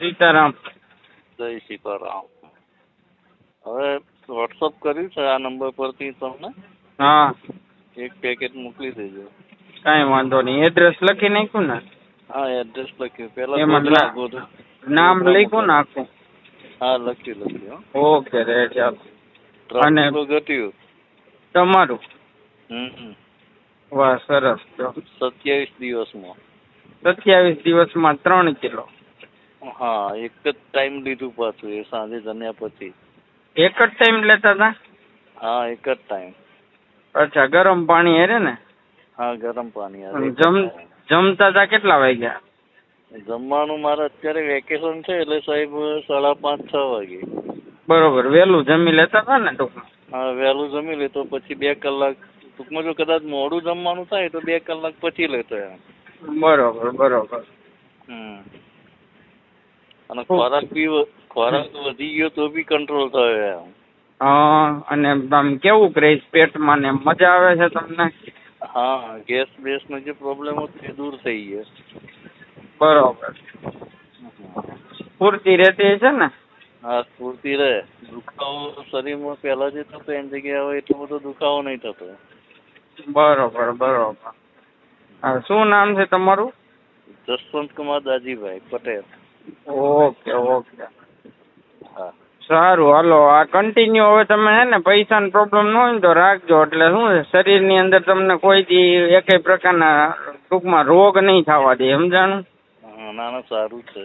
સીતારામ. જય સીતારામ. હવે વોટ્સઅપ કર્યું છે આ નંબર પરથી તમને? હા. એક પેકેટ મોકલી દેજો. કાંઈ વાંધો નહીં. એડ્રેસ લખી નાખ્યું ને? હા એડ્રેસ લખ્યું. પેલા એમાં નામ લખ્યું ને આખું હા લખ્યું લખ્યું હો. ઓકે રે ચાલો. અને- ઘટ્યું. તમારું? હમ. વાહ સરસ. સત્યાવીસ દિવસમાં. સત્યાવીસ દિવસમાં ત્રણ કિલો. હા એક જ ટાઈમ લીધું પાછું એ સાંજે જમ્યા પછી. એક જ ટાઈમ લેતા હતા? હા એક જ ટાઈમ અચ્છા ગરમ પાણી હેરે ને? હા ગરમ પાણી હારે. જમ જમતા હતા કેટલા વાગ્યા? જમવાનું મારે અત્યારે વેકેશન છે એટલે સાહેબ સાડા પાંચ છ વાગે. બરોબર વહેલું જમી લેતા હતા ને ટૂંકમાં? હા વહેલું જમી લે તો પછી બે કલાક ટૂંકમાં જો કદાચ મોડું જમવાનું થાય તો બે કલાક પછી લેતો એમ. બરોબર બરોબર. હમ. અને ખોરાક બી ખોરાક વધી ગયો તો બી કંટ્રોલ થયો એમ. હા અને આમ કેવું ક્રેઝ પેટમાં ને મજા આવે છે તમને? હા ગેસ બેસ નો જે પ્રોબ્લેમ હતો એ દૂર થઈ ગયો. બરોબર. સ્ફૂર્તિ રહેતી છે ને? હા સ્ફૂર્તિ રહે. દુખાવો શરીરમાં પહેલા જે થતો એની જગ્યાએ હવે એટલો બધો દુખાવો નહીં થતો. બરોબર બરોબર. હા શું નામ છે તમારું? જસવંત કુમાર દાજીભાઈ પટેલ. Okay okay. સારું હાલો આ કન્ટિન્યુ હવે તમે હે ને પૈસાનો પ્રોબ્લેમ ન હોય ને તો રાખજો. એટલે શું શરીરની અંદર તમને કોઈ દી એકેય પ્રકારના ટૂંકમાં રોગ નહીં થવા દે સમજાણું? ના ના સારું છે.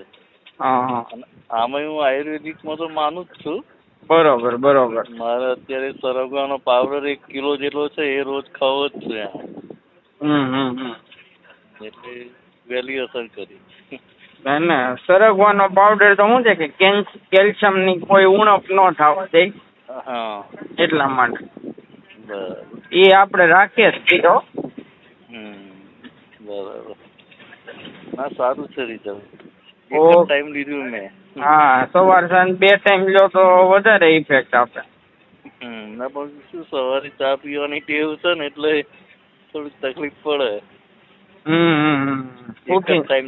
હા હા. આમાં હું આયુર્વેદિકમાં તો માનું જ છું. બરોબર બરોબર. મારે અત્યારે સરગવાનો પાવડર એક કિલો જેટલો છે એ રોજ ખાવો જ છે હમ હમ હમ. એટલે વહેલી અસર કરી. ના ના સરગવાનો પાવડર તો શું છે કે કેલ્શિયમની કોઈ ઉણપ ન થવા દે એટલા માટે. એ આપણે રાખીએ જ બરાબર. ના સારું છે રિઝલ્ટ ટાઈમ લીધું મેં? હા સવાર સાંજ બે ટાઈમ લો તો વધારે ઇફેક્ટ આપે. ના પણ શું સવારે ચા પીવાની ટેવ છે ને એટલે થોડીક તકલીફ પડે. હમ હમ ટાઈમ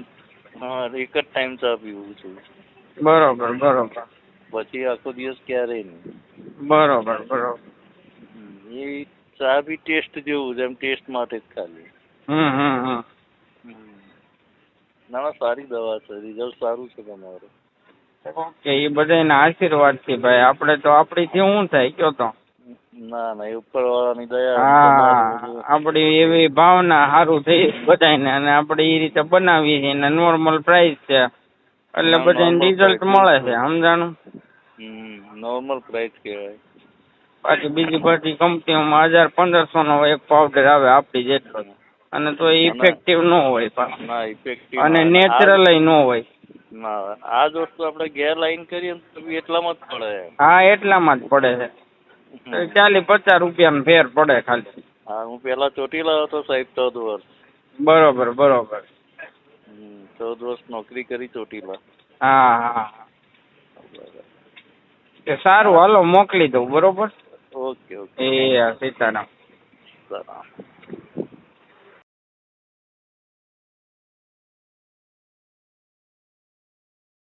હા એક જ ટાઈમ ચા પીવું છું. બરોબર બરોબર. પછી આખો દિવસ ક્યારેય નહીં. બરોબર બરોબર. એ ચા બી ટેસ્ટ જેવું છે એમ ટેસ્ટ માટે જ ખાલી. હમ હમ હમ. ના ના સારી દવા છે રિઝલ્ટ સારું છે તમારું. ઓકે એ બધાના આશીર્વાદ છે ભાઈ. આપણે તો આપણીથી શું થાય કયો તો. ના ના ઉપરવાળાની દયા હા આપણી એવી ભાવના સારું થઈ બધાને અને આપણે એ રીતે બનાવીએ છીએ અને નોર્મલ પ્રાઇસ છે. એટલે બધાને રિઝલ્ટ મળે છે. સમજાણું? નોર્મલ પ્રાઇસ કહેવાય. પાછી બીજી બધી કંપનીઓમાં હજાર પંદરસો નો એક પાવડર આવે આપણી જેટલો. અને તો ઇફેક્ટિવ ન હોય પાછો. ઇફેક્ટિવ અને નેચરલ ન હોય. ના આ જ વસ્તુ આપણે ગેરલાઈન કરીએ તો એટલામાં જ પડે. હા એટલામાં જ પડે છે. ચાલીસ પચાસ રૂપિયાનો ફેર પડે ખાલી. હા હું પેલા ચોટીલા હતો સાહેબ ચૌદ વર્ષ. બરોબર બરોબર. ચૌદ વર્ષ નોકરી કરી ચોટીલા હા હા. એ સારું હાલો મોકલી દઉં બરોબર? Okay okay. એ સીતારામ. સારા